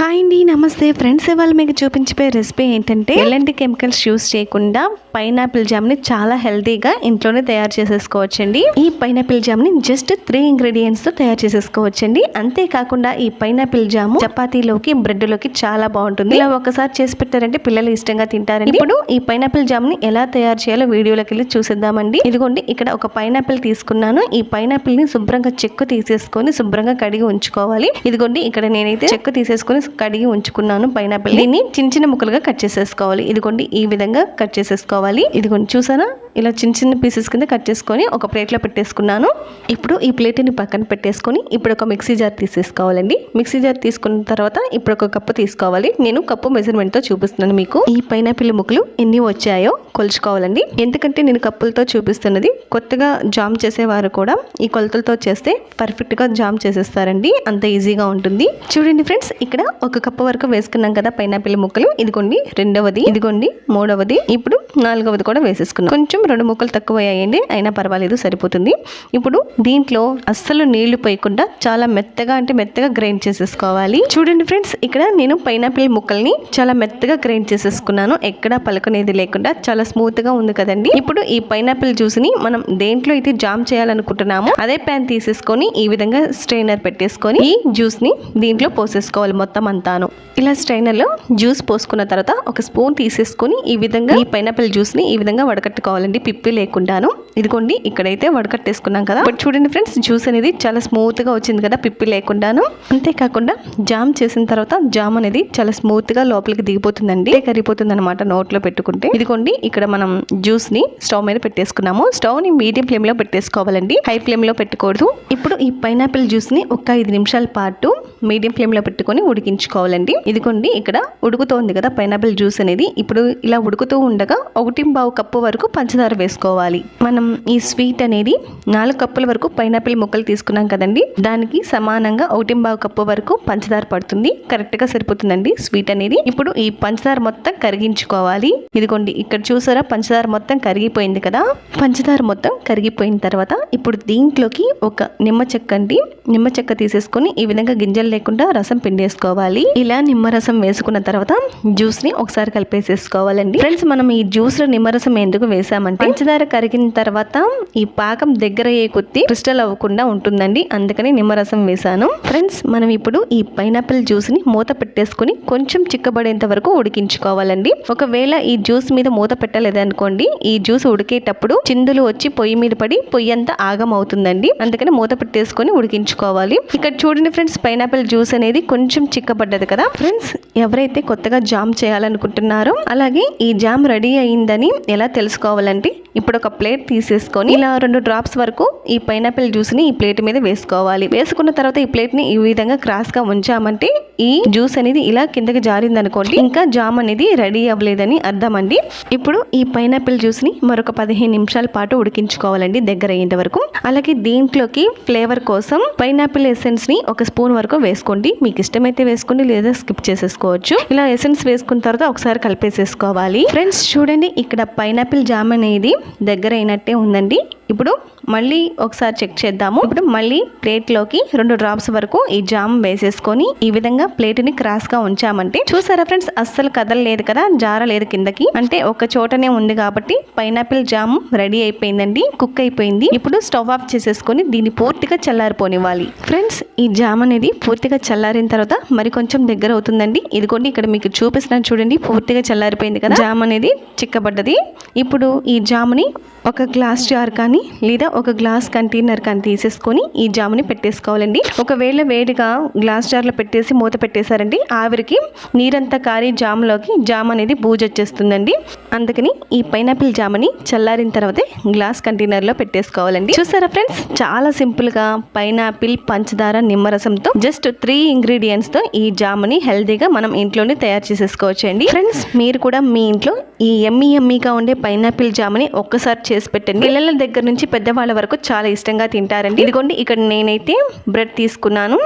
Hi అండి నమస్తే. Friends ఇవాళ మీకు చూపించే రెసిపీ ఏంటంటే ఎలాంటి కెమికల్స్ యూస్ చేయకుండా పైనాపిల్ జామ్ని చాలా హెల్తీగా ఇంట్లోనే తయారు చేసేసుకోవచ్చండి. ఈ పైనాపిల్ జామ్ని జస్ట్ త్రీ ఇంగ్రీడియంట్స్తో తయారు చేసేసుకోవచ్చండి. అంతేకాకుండా ఈ పైనాపిల్ జాము చపాతీలోకి బ్రెడ్లోకి చాలా బాగుంటుంది. ఇలా ఒకసారి చేసి పెట్టారంటే పిల్లలు ఇష్టంగా తింటారండి. ఇప్పుడు ఈ పైనాపిల్ జామ్ని ఎలా తయారు చేయాలో వీడియోలోకి వెళ్ళి చూసేద్దామండి. ఇదిగోండి ఇక్కడ ఒక పైనాపిల్ తీసుకున్నాను. ఈ పైనాపిల్ని శుభ్రంగా చెక్కు తీసేసుకొని శుభ్రంగా కడిగి ఉంచుకోవాలి. ఇదిగోండి ఇక్కడ నేనైతే చెక్కు తీసేసుకొని కడిగి ఉంచుకున్నాను పైనాపిల్. దీన్ని చిన్న చిన్న ముక్కలుగా కట్ చేసేసుకోవాలి. ఇదిగోండి ఈ విధంగా కట్ చేసేసుకోవాలి. ఇదిగోండి చూసారా? ఇలా చిన్న చిన్న పీసెస్ కింద కట్ చేసుకొని ఒక ప్లేట్లో పెట్టేసుకున్నాను. ఇప్పుడు ఈ ప్లేట్ని పక్కన పెట్టేసుకొని ఇప్పుడు ఒక మిక్సీ జార్ తీసేసుకోవాలండి. మిక్సీ జార్ తీసుకున్న తర్వాత ఇప్పుడు ఒక కప్పు తీసుకోవాలి. నేను కప్పు మెజర్మెంట్తో చూపిస్తున్నాను మీకు. ఈ పైనాపిల్ ముక్కలు ఎన్ని వచ్చాయో కొలుచుకోవాలండి. ఎందుకంటే నేను కప్పులతో చూపిస్తున్నది కొత్తగా జామ్ చేసేవారు కూడా ఈ కొలతలతో చేస్తే పర్ఫెక్ట్గా జామ్ చేసేస్తారండి. అంత ఈజీగా ఉంటుంది. చూడండి ఫ్రెండ్స్ ఇక్కడ ఒక కప్పు వరకు వేసుకున్నాం కదా పైనాపిల్ ముక్కలు. ఇదిగోండి రెండవది ఇదిగోండి మూడవది. ఇప్పుడు నాలుగవది కూడా వేసేసుకున్నాం. కొంచెం రెండు ముక్కలు తక్కువ అయ్యాయండి అయినా పర్వాలేదు సరిపోతుంది. ఇప్పుడు దీంట్లో అస్సలు నీళ్ళు పోయకుండా చాలా మెత్తగా అంటే మెత్తగా గ్రైండ్ చేసేసుకోవాలి. చూడండి ఫ్రెండ్స్ ఇక్కడ నేను పైనాపిల్ ముక్కల్ని చాలా మెత్తగా గ్రైండ్ చేసేసుకున్నాను. ఎక్కడా పలకనేది లేకుండా చాలా స్మూత్గా ఉంది కదండి. ఇప్పుడు ఈ పైనాపిల్ జ్యూస్ని మనం దేంట్లో అయితే జామ్ చేయాలనుకుంటున్నామో అదే ప్యాన్ తీసేసుకొని ఈ విధంగా స్ట్రైనర్ పెట్టేసుకొని ఈ జ్యూస్ని దీంట్లో పోసేసుకోవాలి మొత్తం అంతాను. ఇలా స్ట్రైనర్లో జ్యూస్ పోసుకున్న తర్వాత ఒక స్పూన్ తీసేసుకొని ఈ విధంగా ఈ పైనాపిల్ జ్యూస్ జ్యూస్ని ఈ విధంగా వడకట్టుకోవాలండి. పిప్పి లేకుండాను. ఇదిగోండి ఇక్కడైతే వడకట్టేసుకున్నాం కదా. బట్ చూడండి ఫ్రెండ్స్ జ్యూస్ అనేది చాలా స్మూత్గా వచ్చింది కదా పిప్పి లేకుండాను. అంతేకాకుండా జామ్ చేసిన తర్వాత జామ్ అనేది చాలా స్మూత్గా లోపలికి దిగిపోతుందండి. కరిగిపోతుంది అనమాట నోట్లో పెట్టుకుంటే. ఇదిగోండి ఇక్కడ మనం జ్యూస్ని స్టవ్ మీద పెట్టేసుకున్నాము. స్టవ్ని మీడియం ఫ్లేమ్లో పెట్టేసుకోవాలండి. హై ఫ్లేమ్లో పెట్టకూడదు. ఇప్పుడు ఈ పైనాపిల్ జ్యూస్ని ఒక ఐదు నిమిషాల పాటు మీడియం ఫ్లేమ్లో పెట్టుకొని ఉడికించుకోవాలండి. ఇదిగోండి ఇక్కడ ఉడుకుతోంది కదా పైనాపిల్ జ్యూస్ అనేది. ఇప్పుడు ఇలా ఉడుకుతూ ఉండగా ఒకటి బావు కప్పు వరకు పంచదార వేసుకోవాలి. మనం ఈ స్వీట్ అనేది నాలుగు కప్పుల వరకు పైనాపిల్ ముక్కలు తీసుకున్నాం కదండి. దానికి సమానంగా ఒకటి బావు కప్పు వరకు పంచదార పడుతుంది. కరెక్ట్గా సరిపోతుందండి స్వీట్ అనేది. ఇప్పుడు ఈ పంచదార మొత్తం కరిగించుకోవాలి. ఇదిగోండి ఇక్కడ చూసారా? పంచదార మొత్తం కరిగిపోయింది కదా? పంచదార మొత్తం కరిగిపోయిన తర్వాత ఇప్పుడు దీంట్లోకి ఒక నిమ్మ చెక్క అండి. నిమ్మ చెక్క తీసేసుకొని ఈ విధంగా గింజలు లేకుండా రసం పిండేసుకోవాలి. ఇలా నిమ్మరసం వేసుకున్న తర్వాత జ్యూస్ని ఒకసారి కలిపేసేసుకోవాలండి. ఫ్రెండ్స్ మనం ఈ జ్యూస్ లో నిమ్మరసం ఎందుకు వేసామంటే పంచదార కరిగిన తర్వాత ఈ పాకం దగ్గర అయ్యే కొద్ది క్రిస్టల్ అవ్వకుండా ఉంటుందండి. అందుకని నిమ్మరసం వేసాను ఫ్రెండ్స్ మనం ఇప్పుడు ఈ పైనాపిల్ జ్యూస్ని మూత పెట్టేసుకుని కొంచెం చిక్కబడేంత వరకు ఉడికించుకోవాలండి. ఒకవేళ ఈ జ్యూస్ మీద మూత పెట్టలేదనుకోండి ఈ జ్యూస్ ఉడికేటప్పుడు చిందులు వచ్చి పొయ్యి మీద పడి పొయ్యి అంతా ఆగం అవుతుందండి. అందుకని మూత పెట్టేసుకొని ఉడికించుకోవాలి. ఇక్కడ చూడండి ఫ్రెండ్స్ పైనాపిల్ జ్యూస్ అనేది కొంచెం చిక్కబడ్డది కదా. ఫ్రెండ్స్ ఎవరైతే కొత్తగా జామ్ చేయాలనుకుంటున్నారో అలాగే ఈ జామ్ రెడీ అయిందని ఎలా తెలుసుకోవాలంటే ఇప్పుడు ఒక ప్లేట్ తీసేసుకొని ఇలా రెండు డ్రాప్స్ వరకు ఈ పైనాపిల్ జ్యూస్ని ఈ ప్లేట్ మీద వేసుకోవాలి. వేసుకున్న తర్వాత ఈ ప్లేట్ని ఈ విధంగా క్రాస్గా ఉంచామంటే ఈ జ్యూస్ అనేది ఇలా కిందకి జారింది అనుకోండి ఇంకా జామ్ అనేది రెడీ అవ్వలేదని అర్థం అండి ఇప్పుడు ఈ పైనాపిల్ జ్యూస్ని మరొక పదిహేను నిమిషాల పాటు ఉడికించుకోవాలండి దగ్గర అయ్యేంత వరకు. అలాగే దీంట్లోకి ఫ్లేవర్ కోసం పైనాపిల్ ఎసెన్స్ని ఒక స్పూన్ వరకు వేసుకోండి. మీకు ఇష్టమైతే వేసుకోండి లేదా స్కిప్ చేసేసుకోవచ్చు. ఇలా ఎసెన్స్ వేసుకున్న తర్వాత ఒకసారి కలిపేసేసుకోవాలి. ఫ్రెండ్స్ చూడండి. ఇక్కడ పైనాపిల్ జామ్ అనేది దగ్గర అయినట్టే ఉందండి. ఇప్పుడు మళ్ళీ ఒకసారి చెక్ చేద్దాము. ఇప్పుడు మళ్ళీ ప్లేట్లోకి రెండు డ్రాప్స్ వరకు ఈ జామ్ వేసేసుకొని ఈ విధంగా ప్లేట్ని క్రాస్గా ఉంచామంటే చూసారా ఫ్రెండ్స్ అస్సలు కదలలేదు కదా జారలేదు కిందకి. అంటే ఒక చోటనే ఉంది కాబట్టి పైనాపిల్ జామ్ రెడీ అయిపోయిందండి కుక్ అయిపోయింది. ఇప్పుడు స్టవ్ ఆఫ్ చేసేసుకొని దీన్ని పూర్తిగా చల్లారిపోనివ్వాలి. ఫ్రెండ్స్ ఈ జామ్ అనేది పూర్తిగా చల్లారిన తర్వాత మరి కొంచెం దగ్గర అవుతుందండి. ఇదిగోండి ఇక్కడ మీకు చూపిస్తున్నాను చూడండి పూర్తిగా చల్లారిపోయింది కదా. జామ్ అనేది చిక్కబడ్డది. ఇప్పుడు ఈ జామ్ని ఒక గ్లాస్ జార్ కానీ లేదా ఒక గ్లాస్ కంటైనర్ కానీ తీసేసుకొని ఈ జాముని పెట్టేసుకోవాలండి. ఒకవేళ వేడిగా గ్లాస్ జార్లో పెట్టేసి మూత పెట్టేశారండి ఆవిరికి నీరంతా కారి జామ్లోకి జామ్ అనేది బూజ్ వచ్చేస్తుందండి. అందుకని ఈ పైనాపిల్ జామ్ని చల్లారిన తర్వాతే గ్లాస్ కంటైనర్లో పెట్టేసుకోవాలండి. చూసారా ఫ్రెండ్స్? చాలా సింపుల్గా పైనాపిల్ పంచదార నిమ్మరసంతో జస్ట్ త్రీ ఇంగ్రీడియంట్స్తో ఈ జాముని హెల్తీగా మనం ఇంట్లోనే తయారు చేసేసుకోవచ్చు అండి. ఫ్రెండ్స్ మీరు కూడా మీ ఇంట్లో ఈ ఎమ్మి ఎమ్మిగా ఉండే పైనాపిల్ జాముని ఒక్కసారి చేసి పెట్టండి. పిల్లల దగ్గర నుంచి పెద్దవాళ్ళ వరకు చాలా ఇష్టంగా తింటారండి. ఇదిగోండి ఇక్కడ నేనైతే బ్రెడ్ తీసుకున్నాను.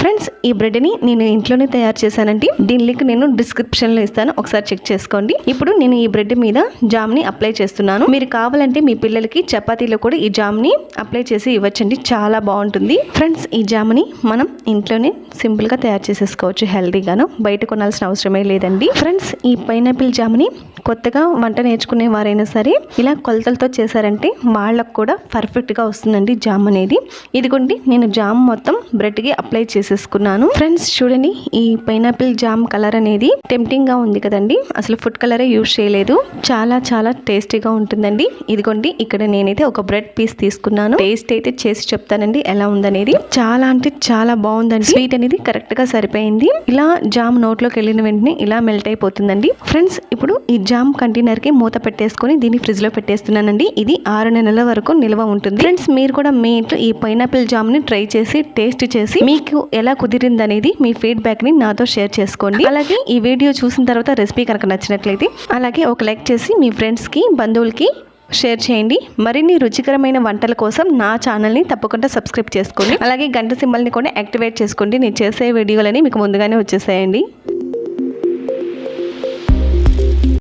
ఫ్రెండ్స్ ఈ బ్రెడ్ని నేను ఇంట్లోనే తయారు చేశానండి. దీని లింక్ నేను డిస్క్రిప్షన్లో ఇస్తాను. ఒకసారి చెక్ చేసుకోండి. ఇప్పుడు నేను ఈ బ్రెడ్ మీద జామ్ని అప్లై చేస్తున్నాను. మీరు కావాలంటే మీ పిల్లలకి చపాతీలో కూడా ఈ జామ్ని అప్లై చేసి ఇవ్వచ్చండి. చాలా బాగుంటుంది. ఫ్రెండ్స్ ఈ జామ్ని మనం ఇంట్లోనే సింపుల్గా తయారు చేసేసుకోవచ్చు హెల్తీగాను. బయట కొనాల్సిన అవసరమే లేదండి. ఫ్రెండ్స్ ఈ పైనాపిల్ జామ్ని కొత్తగా వంట నేర్చుకునే వారైనా సరే ఇలా కొలతలతో చేశారంటే వాళ్ళకు కూడా పర్ఫెక్ట్గా వస్తుందండి జామ్ అనేది. ఇదిగోండి నేను జామ్ మొత్తం బ్రెడ్కి అప్లై చేసేసుకున్నాను. ఫ్రెండ్స్ చూడండి ఈ పైనాపిల్ జామ్ కలర్ అనేది టెంప్టింగ్గా ఉంది కదండి. అసలు ఫుడ్ కలరే యూజ్ చేయలేదు. చాలా చాలా టేస్టీగా ఉంటుందండి. ఇదిగోండి ఇక్కడ నేనైతే ఒక బ్రెడ్ పీస్ తీసుకున్నాను. టేస్ట్ అయితే చేసి చెప్తానండి ఎలా ఉందనేది. చాలా అంటే చాలా బాగుందండి. స్వీట్ అనేది కరెక్ట్గా సరిపోయింది. ఇలా జామ్ నోట్లోకి వెళ్ళిన వెంటనే ఇలా మెల్ట్ అయిపోతుందండి. ఫ్రెండ్స్ ఇప్పుడు ఈ జామ్ కంటైనర్కి మూత పెట్టేసుకొని దీన్ని ఫ్రిడ్జ్లో పెట్టేస్తున్నానండి. ఇది ఆరు నెలల వరకు నిల్వ ఉంటుంది. ఫ్రెండ్స్ మీరు కూడా మీ ఇంట్లో ఈ పైనాపిల్ జామ్ని ట్రై చేసి టేస్ట్ చేసి మీకు ఎలా కుదిరింది అనేది మీ ఫీడ్బ్యాక్ని నాతో షేర్ చేసుకోండి. అలాగే ఈ వీడియో చూసిన తర్వాత రెసిపీ కనుక నచ్చినట్లయితే అలాగే ఒక లైక్ చేసి మీ ఫ్రెండ్స్కి బంధువులకి షేర్ చేయండి. మరిన్ని రుచికరమైన వంటల కోసం నా ఛానల్ని తప్పకుండా సబ్స్క్రైబ్ చేసుకోండి. అలాగే గంట సింబల్ని కూడా యాక్టివేట్ చేసుకోండి. నేను చేసే వీడియోలని మీకు ముందుగానే వచ్చేసాయండి.